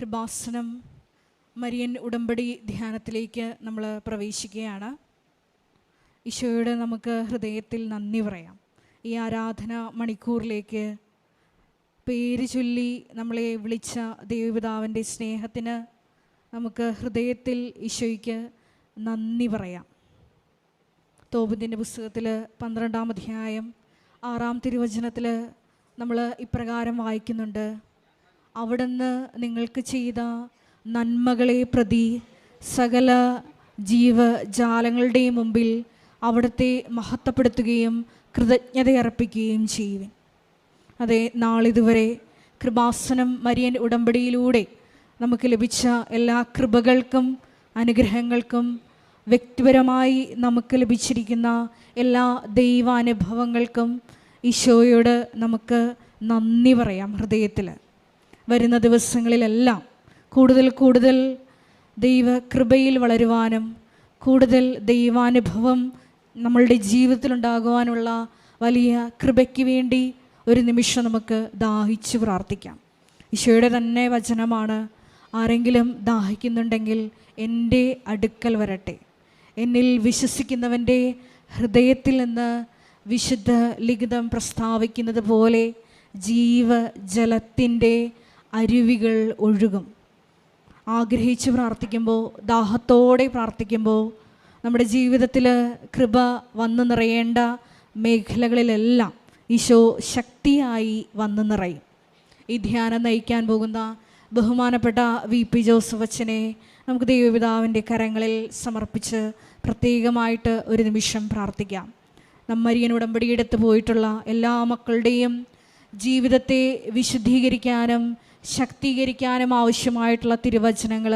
Kripasanam Marian ഉടമ്പടി ധ്യാനത്തിലേക്ക് നമ്മൾ പ്രവേശിക്കുകയാണ്. ഈശോയുടെ നമുക്ക് ഹൃദയത്തിൽ നന്ദി പറയാം. ഈ ആരാധന മണിക്കൂറിലേക്ക് പേര് ചൊല്ലി നമ്മളെ വിളിച്ച ദൈവപിതാവിന്റെ സ്നേഹത്തിന് നമുക്ക് ഹൃദയത്തിൽ ഈശോയ്ക്ക് നന്ദി പറയാം. തോബിന്റെ പുസ്തകത്തിൽ പന്ത്രണ്ടാം അധ്യായം ആറാം തിരുവചനത്തിൽ നമ്മൾ ഇപ്രകാരം വായിക്കുന്നുണ്ട്. അവിടുന്ന് നിങ്ങൾക്ക് ചെയ്ത നന്മകളെ പ്രതി സകല ജീവജാലങ്ങളുടെയും മുമ്പിൽ അവിടുത്തെ മഹത്വപ്പെടുത്തുകയും കൃതജ്ഞതയർപ്പിക്കുകയും ചെയ്യുവിൻ. അതെ നാളിതുവരെ കൃപാസനം മരിയൻ ഉടമ്പടിയിലൂടെ നമുക്ക് ലഭിച്ച എല്ലാ കൃപകൾക്കും അനുഗ്രഹങ്ങൾക്കും വ്യക്തിപരമായി നമുക്ക് ലഭിച്ചിരിക്കുന്ന എല്ലാ ദൈവാനുഭവങ്ങൾക്കും ഈശോയോട് നമുക്ക് നന്ദി പറയാം ഹൃദയത്തിൽ വരുന്ന ദിവസങ്ങളിലെല്ലാം കൂടുതൽ കൂടുതൽ ദൈവകൃപയിൽ വളരുവാനും കൂടുതൽ ദൈവാനുഭവം നമ്മളുടെ ജീവിതത്തിലുണ്ടാകുവാനുള്ള വലിയ കൃപയ്ക്ക് വേണ്ടി ഒരു നിമിഷം നമുക്ക് ദാഹിച്ച് പ്രാർത്ഥിക്കാം. ഈശോയുടെ തന്നെ വചനമാണ് ആരെങ്കിലും ദാഹിക്കുന്നുണ്ടെങ്കിൽ എന്റെ അടുക്കൽ വരട്ടെ. എന്നിൽ വിശ്വസിക്കുന്നവന്റെ ഹൃദയത്തിൽ നിന്ന് വിശുദ്ധ ലിഖിതം പ്രസ്താവിക്കുന്നത് പോലെ ജീവജലത്തിന്റെ അരുവികൾ ഒഴുകും. ആഗ്രഹിച്ച് പ്രാർത്ഥിക്കുമ്പോൾ ദാഹത്തോടെ പ്രാർത്ഥിക്കുമ്പോൾ നമ്മുടെ ജീവിതത്തിൽ കൃപ വന്നു നിറയേണ്ട മേഖലകളിലെല്ലാം ഈശോ ശക്തിയായി വന്നു നിറയും. ഈ ധ്യാനം നയിക്കാൻ പോകുന്ന ബഹുമാനപ്പെട്ട വി പി ജോസഫ് അച്ഛനെ നമുക്ക് ദൈവപിതാവിന്റെ കരങ്ങളിൽ സമർപ്പിച്ച് പ്രത്യേകമായിട്ട് ഒരു നിമിഷം പ്രാർത്ഥിക്കാം. നമ്മരിയൻ ഉടമ്പടിയെടുത്ത് പോയിട്ടുള്ള എല്ലാ മക്കളുടെയും ജീവിതത്തെ വിശുദ്ധീകരിക്കാനും ശക്തീകരിക്കാനും ആവശ്യമായിട്ടുള്ള തിരുവചനങ്ങൾ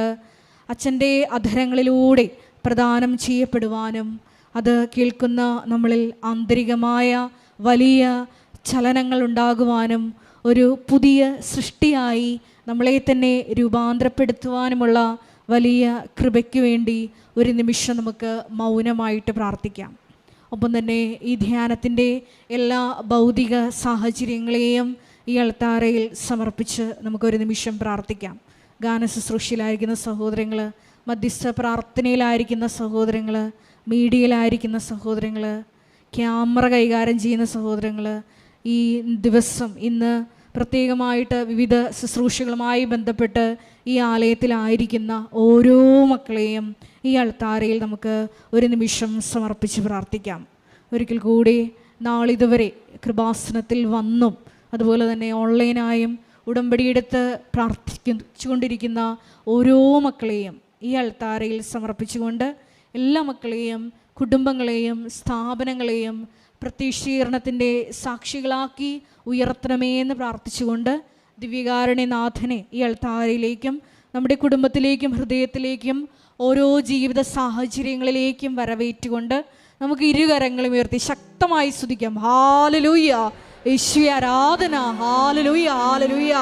അച്ഛന്റെ അധരങ്ങളിലൂടെ പ്രദാനം ചെയ്യപ്പെടുവാനും അത് കേൾക്കുന്ന നമ്മളിൽ ആന്തരികമായ വലിയ ചലനങ്ങൾ ഉണ്ടാകുവാനും ഒരു പുതിയ സൃഷ്ടിയായി നമ്മളെ തന്നെ രൂപാന്തരപ്പെടുത്തുവാനുമുള്ള വലിയ കൃപയ്ക്ക് വേണ്ടി ഒരു നിമിഷം നമുക്ക് മൗനമായിട്ട് പ്രാർത്ഥിക്കാം. ഒപ്പം തന്നെ ഈ ധ്യാനത്തിന്റെ എല്ലാ ഭൗതിക സാഹചര്യങ്ങളെയും ഈ അൾത്താരയിൽ സമർപ്പിച്ച് നമുക്കൊരു നിമിഷം പ്രാർത്ഥിക്കാം. ഗാന ശുശ്രൂഷയിലായിരിക്കുന്ന സഹോദരങ്ങൾ മധ്യസ്ഥ പ്രാർത്ഥനയിലായിരിക്കുന്ന സഹോദരങ്ങൾ മീഡിയയിലായിരിക്കുന്ന സഹോദരങ്ങൾ ക്യാമറ കൈകാര്യം ചെയ്യുന്ന സഹോദരങ്ങൾ ഈ ദിവസം ഇന്ന് പ്രത്യേകമായിട്ട് വിവിധ ശുശ്രൂഷകളുമായി ബന്ധപ്പെട്ട് ഈ ആലയത്തിലായിരിക്കുന്ന ഓരോ മക്കളെയും ഈ അൾത്താരയിൽ നമുക്ക് ഒരു നിമിഷം സമർപ്പിച്ച് പ്രാർത്ഥിക്കാം. ഒരിക്കൽ കൂടി നാളിതുവരെ കൃപാസനത്തിൽ വന്നും അതുപോലെ തന്നെ ഓൺലൈനായും ഉടമ്പടിയെടുത്ത് പ്രാർത്ഥിച്ചുകൊണ്ടിരിക്കുന്ന ഓരോ മക്കളെയും ഈ അൾത്താരയിൽ സമർപ്പിച്ചുകൊണ്ട് എല്ലാ മക്കളെയും കുടുംബങ്ങളെയും സ്ഥാപനങ്ങളെയും പ്രത്യക്ഷീകരണത്തിന്റെ സാക്ഷികളാക്കി ഉയർത്തണമേ എന്ന് പ്രാർത്ഥിച്ചുകൊണ്ട് ദിവ്യകാരുണ്യനാഥനെ ഈ അൾത്താരയിലേക്കും നമ്മുടെ കുടുംബത്തിലേക്കും ഹൃദയത്തിലേക്കും ഓരോ ജീവിത സാഹചര്യങ്ങളിലേക്കും വരവേറ്റുകൊണ്ട് നമുക്ക് ഇരുകരങ്ങളും ഉയർത്തി ശക്തമായി സ്തുതിക്കാം. ഹാലലൂയ യേശുവെ ആരാധന. ഹാലലൂയ ഹാലലൂയ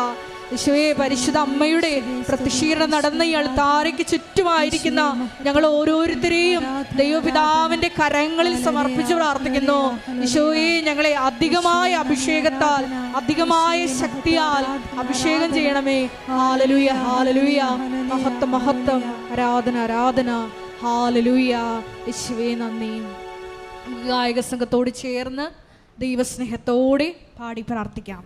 യേശുവെ പരിശുദ്ധ അമ്മയുടെ പ്രതിഷീരണം നടന്ന ഈ അൾത്താരയ്ക്ക് ചുറ്റുമായിരിക്കുന്ന ഞങ്ങൾ ഓരോരുത്തരെയും ദൈവപിതാവിന്റെ കരങ്ങളിൽ സമർപ്പിച്ച് പ്രാർത്ഥിക്കുന്നു. യേശുവെ ഞങ്ങളെ അധികമായ അഭിഷേകത്താൽ അധികമായ ശക്തിയാൽ അഭിഷേകം ചെയ്യണമേ. ഹാലലൂയ ഹാലലൂയ മഹത്വം മഹത്വം. ആരാധന ആരാധന. ഹാലലൂയ യേശുവേ നന്ദി. ഗായക സംഘത്തോട് ചേർന്ന് ദൈവസ്നേഹത്തോടെ പാടി പ്രാർത്ഥിക്കാം.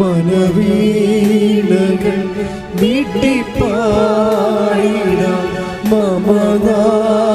മനവീണകൾ വീട്ടിപ്പാടിട മമനാഥന്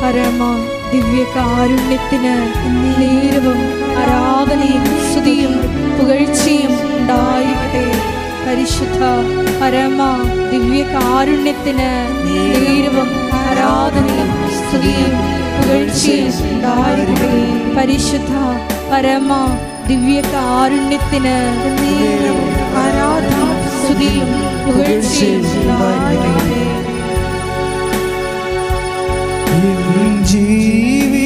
പരമ ദിവ്യ കാരുണ്യത്തിന് നേരവും ആരാധനയും സ്തുതിയും പുകഴ്ചയും ഉണ്ടായിരിക്കട്ടെ. പരിശുദ്ധ പരമ ദിവ്യ കാരുണ്യത്തിന് നേരവും ആരാധനയും സ്തുതിയും പുകഴ്ചയും ഉണ്ടായിരിക്കട്ടെ. പരിശുദ്ധ പരമ ദിവ്യ കാരുണ്യത്തിന് നേരവും ആരാധനയും സ്തുതിയും പുകഴ്ചയും ഉണ്ടായിരിക്കട്ടെ. എൻ ജീവിത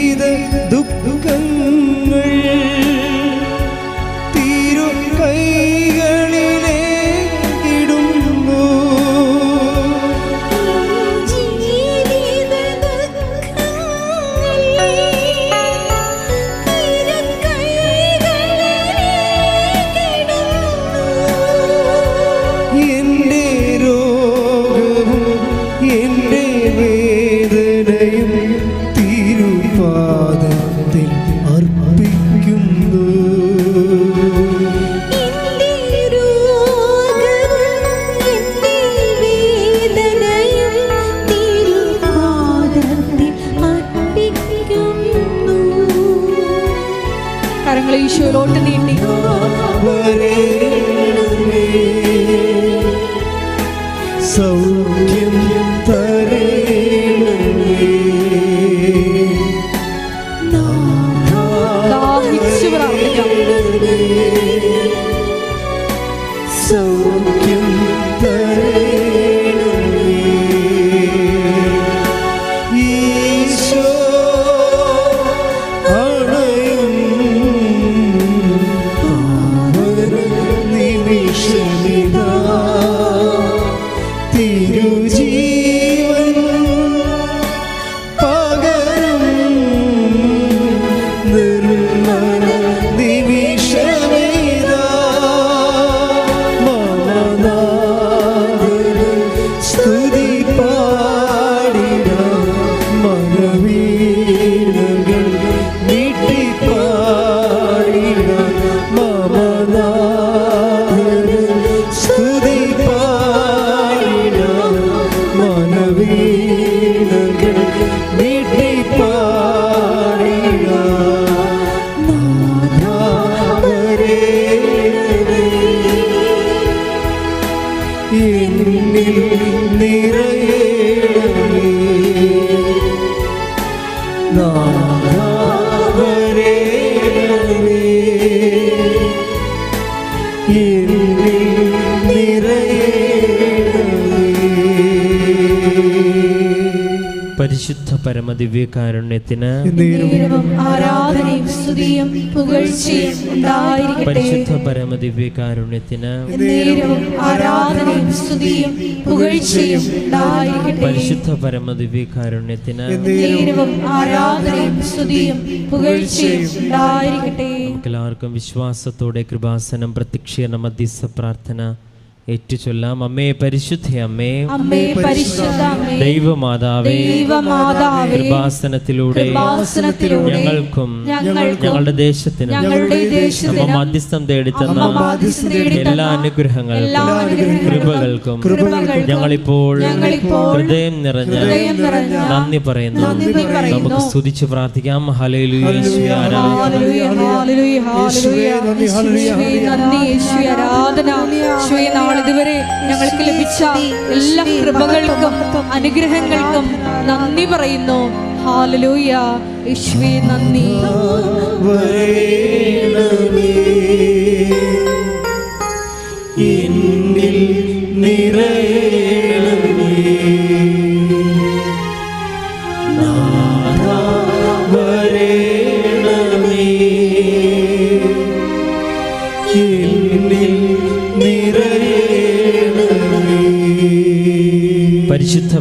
ஆரோக்கியம் தரே പുകഴ്ചയും ഉണ്ടായിരിക്കട്ടെ. പരിശുദ്ധ പരമദിവ്യകാരുണ്യത്തിന് നേരവും ആരാധനയും സ്തുതിയും പുകഴ്ചയും ഉണ്ടായിരിക്കട്ടെ. പരിശുദ്ധ പരമദിവ്യകാരുണ്യത്തിന് നേരവും ആരാധനയും സ്തുതിയും പുകഴ്ചയും ഉണ്ടായിരിക്കട്ടെ. നമുക്കെല്ലാവർക്കും വിശ്വാസത്തോടെ കൃപാസനം പ്രത്യക്ഷീകരണ മധ്യസ്ഥ പ്രാർത്ഥന ഏറ്റുചൊല്ലാം അമ്മേ പരിശുദ്ധ അമ്മേ അമ്മേ പരിശുദ്ധ അമ്മേ ദൈവമാതാവേ ദൈവമാതാവേ കൃപാസനത്തിലൂടെ ഞങ്ങൾക്കും ഞങ്ങളുടെ ദേശത്തിനും ഞങ്ങളുടെ ദേശത്തിനും അമ്മ മധ്യസ്ഥം തേടി തന്ന എല്ലാ അനുഗ്രഹങ്ങൾക്കും കൃപകൾക്കും ഞങ്ങളിപ്പോൾ ഹൃദയം നിറഞ്ഞ നന്ദി പറയുന്നു. നമുക്ക് സ്തുതിച്ച് പ്രാർത്ഥിക്കാം. യേശുവേ ആരാധന. ആരാധന. നാളിതുവരെ ഞങ്ങൾക്ക് ലഭിച്ച എല്ലാ കൃപകൾക്കും അനുഗ്രഹങ്ങൾക്കും നന്ദി പറയുന്നു. ഹാലലൂയ യേശുവേ നന്ദി.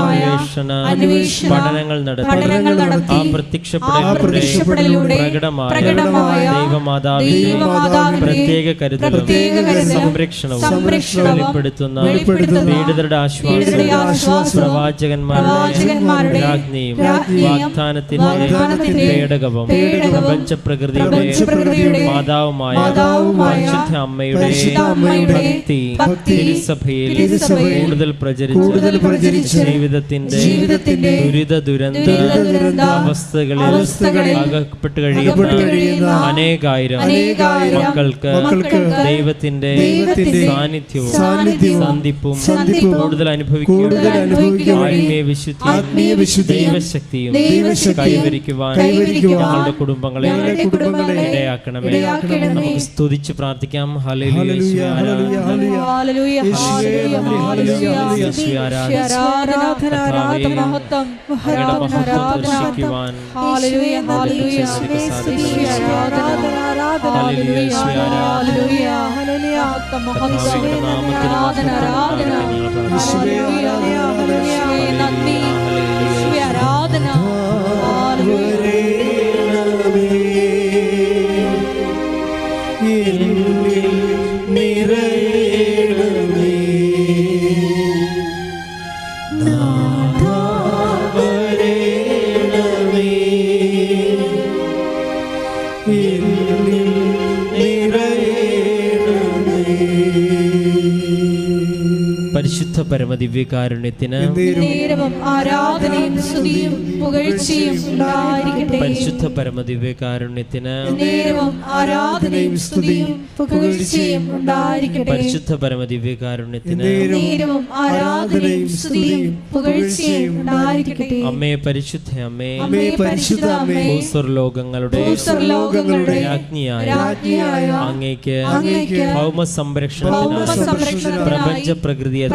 അന്വേഷണ പഠനങ്ങൾ നടത്തി ആ പ്രത്യക്ഷപ്പെടലിലൂടെ പ്രകടമായ ദൈവമാതാവിന്റെ പ്രത്യേക കരുതലും സംരക്ഷണവും വെളിപ്പെടുത്തുന്ന പീഡിതരുടെ ആശ്വാസം പ്രവാചകന്മാരുടെ രാജ്ഞിയും വാഗ്ദാനത്തിന്റെ പേടകവും പ്രപഞ്ച പ്രപഞ്ചപ്രകൃതിയുടെ മാതാവുമായ പരിശുദ്ധ അമ്മയുടെ ഭക്തി തിരുസഭയിൽ കൂടുതൽ പ്രചരിച്ച് പ്രചരിച്ച് ജീവിതത്തിന്റെ ജീവിതത്തിന്റെ ദുരിത ദുരന്ത അവസ്ഥകളിൽ അവസ്ഥകളിൽ അകപ്പെട്ട് കഴിയുന്ന അനേകായിരം മക്കൾക്ക് ദൈവത്തിന്റെ സാന്നിധ്യവും സന്ധിപ്പും കൂടുതൽ വഴി ആത്മീയ വിശുദ്ധി ആത്മീയ ദൈവശക്തിയും കൈവരിക്കുവാൻ ഞങ്ങളുടെ കുടുംബങ്ങളെ കുടുംബങ്ങളെ ഇടയാക്കണമേ. നമുക്ക് സ്തുതിച്ച് പ്രാർത്ഥിക്കാം ഹല്ലേലൂയ, ആരാധന. ഹല്ലേലൂയ, യേശുവേ, ഹല്ലേലൂയ, നന്ദി, ഹല്ലേലൂയ, ഹല്ലേലൂയ. യേശുവേ ആരാധന. ആരാധന, ആരാധന, മഹത്വം, അങ്ങയുടെ മഹത്വം, മഹത്വം ആരാധന. ദർശിക്കുവാൻ ഹല്ലേലൂയ, ഹല്ലേലൂയ. ഞങ്ങൾക്ക് സാധിക്കണമേ. യേശുവേ, ആരാധന. ഹല്ലേലൂയ, യേശുവേ, ആരാധന. ഹല്ലേലൂയ, മഹത്വം, മഹത്വം. കർത്താവേ, നാമത്തിന് ആരാധന, ആരാധന. യേശുവേ, ഹല്ലേലൂയ, യേശുവേ, നന്ദി. യേശുവേ, ആരാധന. ഹല്ലേലൂയ. പരിശുദ്ധ പരമദിവ്യകാരുണ്യത്തിന് നേരവും ആരാധനയും സ്തുതിയും പുകഴ്ചയും ഉണ്ടായിരിക്കട്ടെ. പരിശുദ്ധ പരമദിവ്യകാരുണ്യത്തിന് നേരവും ആരാധനയും സ്തുതിയും പുകഴ്ചയും ഉണ്ടായിരിക്കട്ടെ. പരിശുദ്ധ പരമദിവ്യകാരുണ്യത്തിന് നേരവും ആരാധനയും സ്തുതിയും പുകഴ്ചയും ഉണ്ടായിരിക്കട്ടെ. അമ്മേ പരിശുദ്ധ അമ്മേ. അമ്മേ പരിശുദ്ധ അമ്മേ. ഭൂസ്വർലോകങ്ങളുടെ ഭൂസ്വർലോകങ്ങളുടെ രാജ്ഞിയായ രാജ്ഞിയായ അങ്ങേക്ക് അങ്ങേക്ക് ഭൗമ സംരക്ഷണത്തിനായി ഭൗമസംരക്ഷണത്തിനായി പ്രപഞ്ച പ്രകൃതിയെ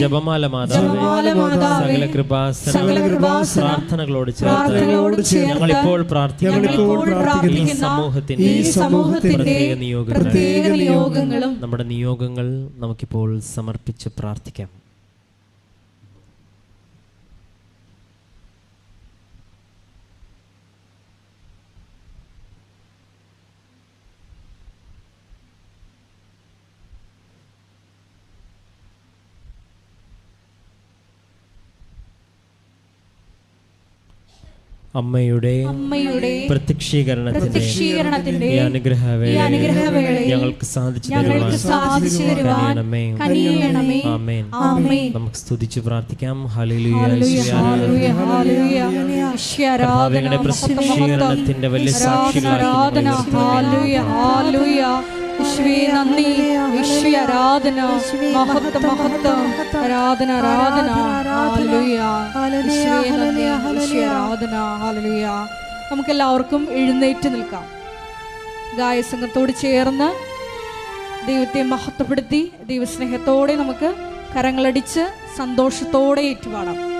ജപമാല മാതാവേ സകല പ്രാർത്ഥനകളോട് ചേർത്ത് ഞങ്ങൾ ഇപ്പോൾ പ്രാർത്ഥിക്കുന്ന സമൂഹത്തിന്റെ പ്രത്യേക നിയോഗങ്ങളും നമ്മുടെ നിയോഗങ്ങൾ നമുക്കിപ്പോൾ സമർപ്പിച്ച് പ്രാർത്ഥിക്കാം. അമ്മയുടെ അമ്മയുടെ പ്രത്യക്ഷീകരണത്തിന്റെ അനുഗ്രഹവേള ഞങ്ങൾക്ക് സാധിച്ചു നമുക്ക് സ്തുതിച്ച് പ്രാർത്ഥിക്കാം. പ്രത്യക്ഷീകരണത്തിന്റെ വലിയ സാക്ഷികളാക്കി ഈശോയെ നന്ദി. ഈശോയെ ആരാധന. മഹത്വ മഹത്വ. ആരാധന ആരാധന. ഹല്ലേലൂയ. ഈശോയെ നന്ദി. ഈശോയെ ആരാധന. ഹല്ലേലൂയ. നമുക്കെല്ലാവർക്കും എഴുന്നേറ്റ് നിൽക്കാം. ഗായസംഘത്തോട് ചേർന്ന് ദൈവത്തെ മഹത്വപ്പെടുത്തി ദൈവസ്നേഹത്തോടെ നമുക്ക് കരങ്ങളടിച്ച് സന്തോഷത്തോടെ ഏറ്റുപാടാം.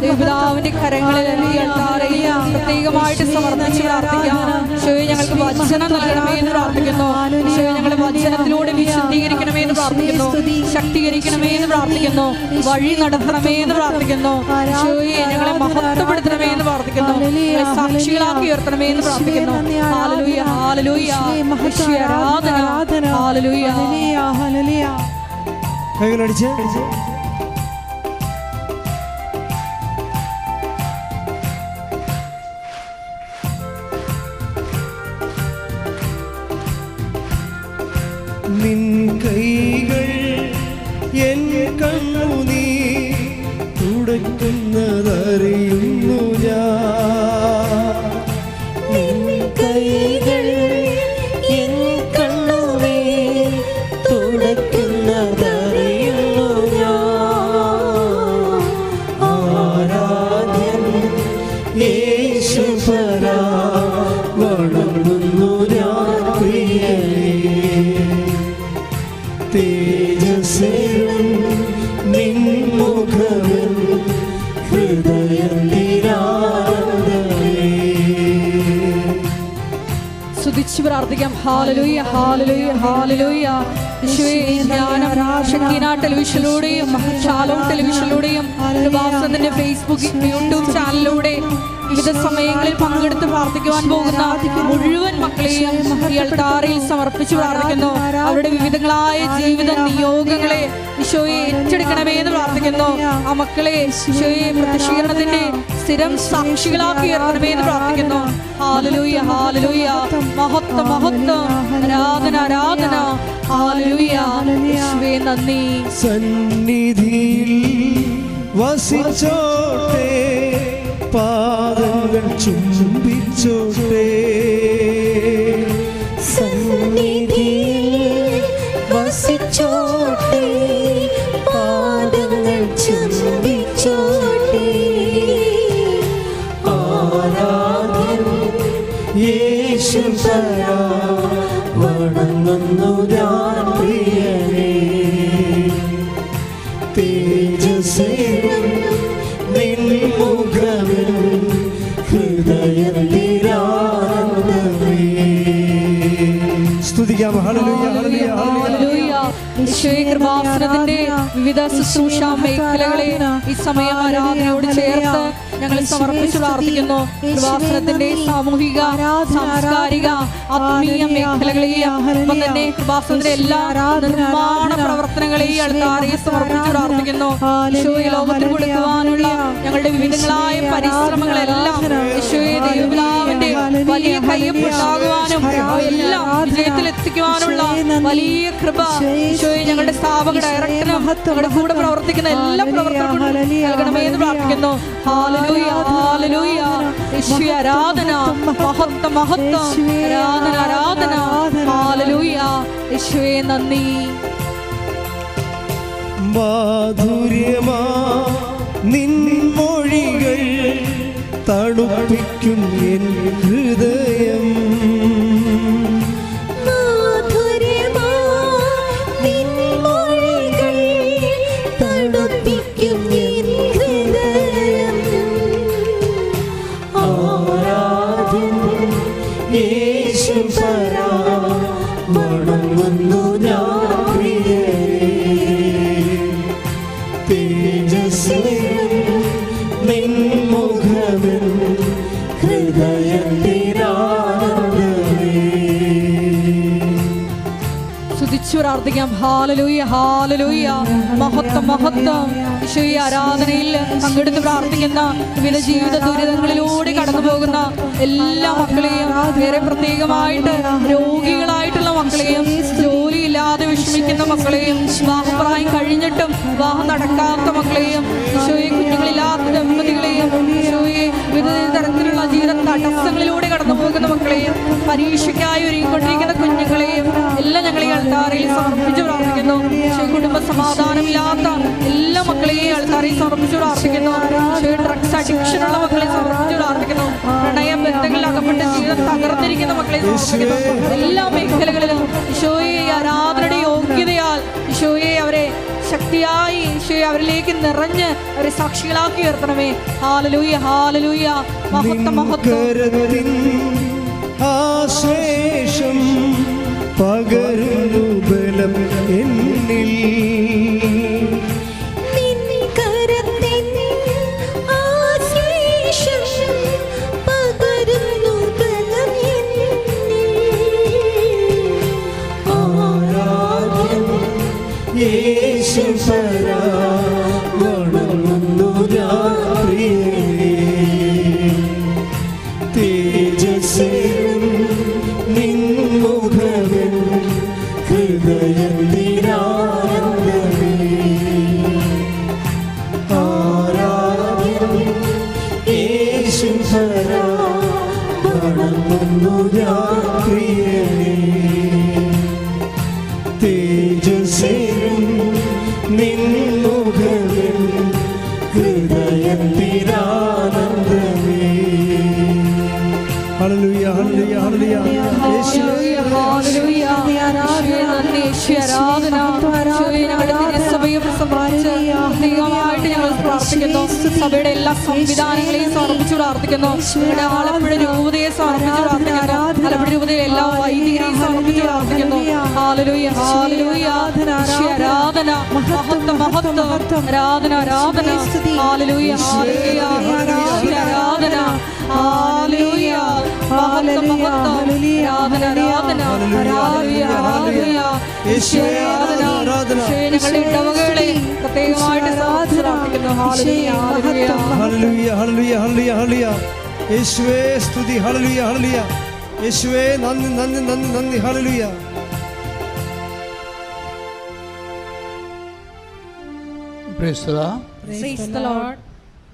പിതാവിന്റെ കരങ്ങളിൽ പ്രത്യേകമായിട്ട് സമർപ്പിച്ച് പ്രാർത്ഥിക്കാം. ഈശോയെ ഞങ്ങൾക്ക് വചനം നൽകണമേ എന്ന് പ്രാർത്ഥിക്കുന്നു. ശിവ ഞങ്ങളെ വചനത്തിലൂടെ വിശദീകരിക്കണമേ എന്ന് പ്രാർത്ഥിക്കുന്നു. ശക്തീകരിക്കണമേ എന്ന് പ്രാർത്ഥിക്കുന്നു. വഴി നടത്തണമേ എന്ന് പ്രാർത്ഥിക്കുന്നു. ശിവയെ ഞങ്ങളെ മഹത്വപ്പെടുത്തണമേ എന്ന് പ്രാർത്ഥിക്കുന്നു. സാക്ഷികളാക്കി ഉയർത്തണമേ എന്ന് പ്രാർത്ഥിക്കുന്നു. Hallelujah hallelujah. ഈശോയെ ആരാധന. ഹാലലൂയ. കൈകളടിച്ച്. ടെലിവിഷനിലൂടെയും ഷാലോം ടെലിവിഷനിലൂടെയും കൃപാസനത്തിന്റെ ഫേസ്ബുക്ക് യൂട്യൂബ് ചാനലിലൂടെ വിവിധ സമയങ്ങളിൽ പങ്കെടുത്ത് പ്രാർത്ഥിക്കുവാൻ പോകുന്ന മുഴുവൻ മക്കളെയും ഈ അൾത്താരയിൽ സമർപ്പിച്ച് പ്രാർത്ഥിക്കുന്നു. അവരുടെ വിവിധങ്ങളായ ജീവിത നിയോഗങ്ങളെ ഈശോയെ ഏറ്റെടുക്കണമേ എന്ന് പ്രാർത്ഥിക്കുന്നു. ആ മക്കളെ ഈശോയെ പ്രത്യക്ഷീകരണത്തിന്റെ സ്ഥിരം സാക്ഷികളാക്കി ഉയർത്തണമേ എന്ന് പ്രാർത്ഥിക്കുന്നു. ഹാലലൂയ ഹാലലൂയ മഹത്വം മഹത്വം. ആരാധന ആരാധന. ഹാലലൂയ നന്ദി. സന്നിധിയിൽ വസിച്ചോട്ടെ. പാദങ്ങൾ ചുംബിച്ചോട്ടെ. സന്നിധിയിൽ വസിച്ചോട്ടെ വിവിധ ശുശ്രൂഷ മേഖലകളെ ഈ സമയം ആരാധനയോട് ചേർത്ത് ഞങ്ങൾ സമർപ്പിച്ചു പ്രാർത്ഥിക്കുന്നു കൃപാസനത്തിന്റെ സാമൂഹിക സാംസ്കാരിക ആത്മീയ മേഖലകളെയും ഒപ്പം തന്നെ കൃപാസനത്തിന്റെ എല്ലാ നിർമ്മാണ പ്രവർത്തനങ്ങളെയും അടുത്താറിയെ സമർപ്പിച്ചു പ്രാർത്ഥിക്കുന്നു ഈശോയെ ലോകത്തിന് കൊടുക്കുവാനുള്ള ഞങ്ങളുടെ വിവിധങ്ങളായ പരിശ്രമങ്ങളെല്ലാം ഈശോയെ ദൈവപിതാവിന്റെ വലിയ കയ്യപ്പുണ്ടാകുവാനും എല്ലാം വിജയത്തിൽ എത്തിക്കുവാനുള്ള വലിയ കൃപ. ഞങ്ങളുടെ സ്ഥാപക ഡയറക്ടറും ഞങ്ങളുടെ കൂടെ പ്രവർത്തിക്കുന്ന എല്ലാ പ്രവർത്തനങ്ങളും നൽകണമേ എന്ന് പ്രാർത്ഥിക്കുന്നു. ആരാധന മഹത്വ മഹത്വം ആരാധന ആരാധന ഈശോയെ നന്ദി. മാധുര്യമാ നിൻ മൊഴികൾ തണുപ്പിക്കും എൻ ഹൃദയം. പ്രാർത്ഥിക്കാം ഹാലലൂയ ഹാലലൂയ മഹത്വം മഹത്വം. ഈശോ ഈ ആരാധനയിൽ പങ്കെടുത്ത് പ്രാർത്ഥിക്കുന്ന വിവിധ ജീവിത ദുരിതങ്ങളിലൂടെ കടന്നു പോകുന്ന എല്ലാ മക്കളെയും വേറെ പ്രത്യേകമായിട്ട് രോഗികളായിട്ടുള്ള മക്കളെയും ജോലിയില്ലാതെ വിഷമിക്കുന്ന മക്കളെയും വിവാഹപ്രായം കഴിഞ്ഞിട്ടും വിവാഹം നടക്കാത്ത മക്കളെയും ഈശോയെ കുഞ്ഞുങ്ങളില്ലാത്ത ദമ്പതികളെയും ഈശോയെ വിവിധ തരത്തിലുള്ള ജീവിത തടസ്സങ്ങളിലൂടെ കടന്നു പോകുന്ന മക്കളെയും പരീക്ഷയ്ക്കായി ഒരുങ്ങിക്കൊണ്ടിരിക്കുന്ന കുഞ്ഞുങ്ങളെയും എല്ലാം ഞങ്ങൾ ഈ അൾത്താരയിൽ സമർപ്പിച്ച് പ്രാർത്ഥിക്കുന്നു. കുടുംബ സമാധാനമില്ലാത്ത എല്ലാ മക്കളെയും ഈ ആൾക്കാരെ സമർപ്പിച്ച് പ്രാർത്ഥിക്കുന്നു ഈശോ ഡ്രഗ്സ് അഡിക്ഷൻ ഉള്ള മക്കളെ സമർപ്പിച്ച് പ്രാർത്ഥിക്കുന്നു പ്രണയ ബന്ധങ്ങളിൽ അകപ്പെട്ട് ജീവിതം തകർന്നിരിക്കുന്ന മക്കളെ എല്ലാ മേഖലകളിലും ഈശോയെ ആരാധനയുടെ യോഗ്യതയാൽ ഈശോയെ അവരെ ശക്തിയായി ഈശോയെ അവരിലേക്ക് നിറഞ്ഞ് അവരെ സാക്ഷികളാക്കി ഉയർത്തണമേ. Hallelujah hallelujah. മഹത്വ മഹത്വം. ആശ്ലേഷം പകരുന്നു ബലം എന്നിൽ ഞങ്ങളുടെ ആലപ്പുഴ രൂപതയെ സമർപ്പിച്ച് പ്രാർത്ഥിക്കുന്നു ആലപ്പുഴ രൂപതയിലെ എല്ലാ വൈദികരെയും സമർപ്പിച്ച് പ്രാർത്ഥിക്കുന്നു. ഹാലലൂയ ഹാലലൂയ ആരാധന മഹത്വം മഹത്വം ആരാധന ആരാധന. ഹാലലൂയ ഹാലലൂയ ഈശോയെ ആരാധന ഹാലലൂയ മഹത്വം മഹത്വം. ആരാധന ആരാധന. ഹാലലൂയ ഹാലലൂയ ആരാധന. ഈശോയെ ഞങ്ങളുടെ ഇടവകളെ പ്രത്യേകമായിട്ട് പ്രാർത്ഥിക്കുന്നു. Hallelujah hallelujah hallelujah. Hallelujah hallelujah hallelujah. യേശുവേ സ്തുതി ഹല്ലേലൂയ ഹല്ലേലൂയ യേശുവേ നന്ദി നന്ദി നന്ദി നന്ദി hallelujah Praise the Lord. Praise the Lord.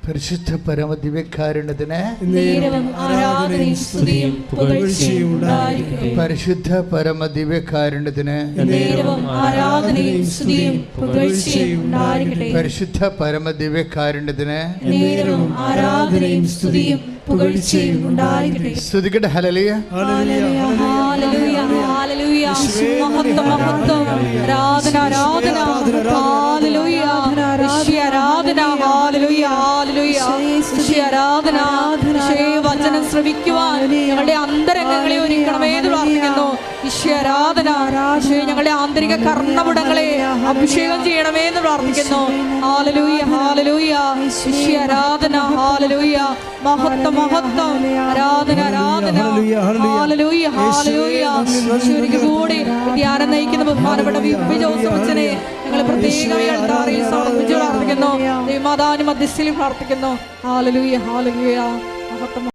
പരിശുദ്ധ പരമദിവ്യകാരുണ്യത്തിന് നേരവും ആരാധനയും സ്തുതിയും പുകഴ്ചയും ഉണ്ടായിരിക്കട്ടെ. പരിശുദ്ധ പരമദിവ്യകാരുണ്യത്തിന് നേരവും ആരാധനയും സ്തുതിയും പുകഴ്ചയും ഉണ്ടായിരിക്കട്ടെ പരിശുദ്ധ പരമദിവ്യകാരുണ്യത്തിന് നേരവും ആരാധനയും സ്തുതിയും പുകഴ്ചയും ഉണ്ടായിരിക്കട്ടെ സ്തുതിക്കട്ടെ ഹലലിയ ആരാധന ആരാധന. ആരാധന യേശുവേ ഈശ്വര ആരാധന വചനം ശ്രവിക്കുവാൻ ഞങ്ങളുടെ അന്തരംഗങ്ങളെ ഒരുക്കണമേ എന്ന് പ്രാർത്ഥിക്കുന്നു. ഈശ്വരാധന ഞങ്ങളുടെ ആന്തരിക കർണപുടങ്ങളെ അഭിഷേകം ചെയ്യണമേ എന്ന് പ്രാർത്ഥിക്കുന്നു. Hallelujah hallelujah. ഈശ്വരാധന ഹാലലൂയ. മഹത്വം മഹത്വം. ആരാധന ആരാധന. Hallelujah hallelujah. ഈശോയ്ക്ക് കൂടി ധ്യാനം നയിക്കുന്ന ബഹുമാനപ്പെട്ട വി. പി. ജോസഫച്ചനെ ഞങ്ങൾ സമർപ്പിച്ച് പ്രാർത്ഥിക്കുന്നു. മധ്യസ്ഥയിൽ പ്രാർത്ഥിക്കുന്നു. Hallelujah hallelujah. മഹത്വം